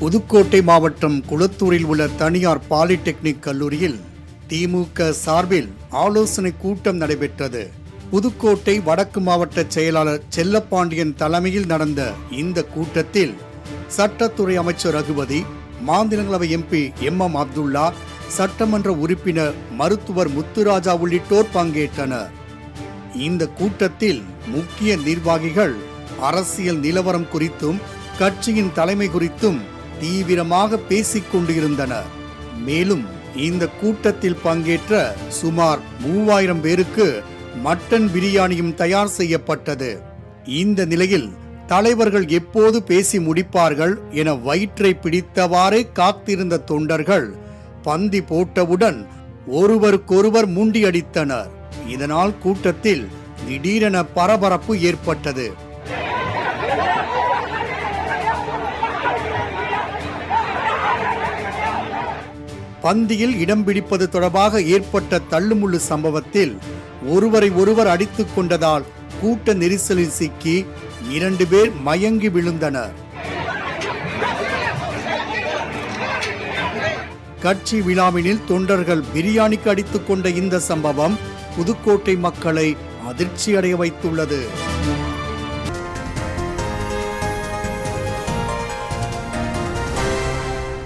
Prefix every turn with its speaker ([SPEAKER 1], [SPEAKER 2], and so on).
[SPEAKER 1] புதுக்கோட்டை மாவட்டம் குளத்தூரில் உள்ள தனியார் பாலிடெக்னிக் கல்லூரியில் திமுக சார்பில் ஆலோசனை கூட்டம் நடைபெற்றது. புதுக்கோட்டை வடக்கு மாவட்ட செயலாளர் செல்லப்பாண்டியன் தலைமையில் நடந்த இந்த கூட்டத்தில் சட்டத்துறை அமைச்சர் ரகுபதி மாநிலங்களவை எம்பி எம் எம் அப்துல்லா சட்டமன்ற உறுப்பினர் மருத்துவர் முத்துராஜா உள்ளிட்டோர் பங்கேற்றனர். இந்த கூட்டத்தில் முக்கிய நிர்வாகிகள் அரசியல் நிலவரம் குறித்தும் கட்சியின் தலைமை குறித்தும் தீவிரமாக பேசிக் கொண்டிருந்தனர் மேலும் இந்த கூட்டத்தில் பங்கேற்ற சுமார் மூவாயிரம் பேருக்கு மட்டன் பிரியாணியும் தயார் செய்யப்பட்டது. இந்த நிலையில் தலைவர்கள் எப்போது பேசி முடிப்பார்கள் என வயிற்றை பிடித்தவாறே காத்திருந்த தொண்டர்கள் பந்தி போட்டவுடன் ஒருவருக்கொருவர் முண்டியடித்தனர். இதனால் கூட்டத்தில் திடீரென பரபரப்பு ஏற்பட்டது. பந்தியில் இடம் பிடிப்பது தொடர்பாக ஏற்பட்ட தள்ளுமுள்ளு சம்பவத்தில் ஒருவரை ஒருவர் அடித்துக் கொண்டதால் கூட்ட நெரிசலில் சிக்கி இரண்டு பேர் மயங்கி விழுந்தனர். கட்சி விழாவினில் தொண்டர்கள் பிரியாணிக்கு அடித்துக் கொண்ட இந்த சம்பவம் புதுக்கோட்டை மக்களை அதிர்ச்சியடைய வைத்துள்ளது.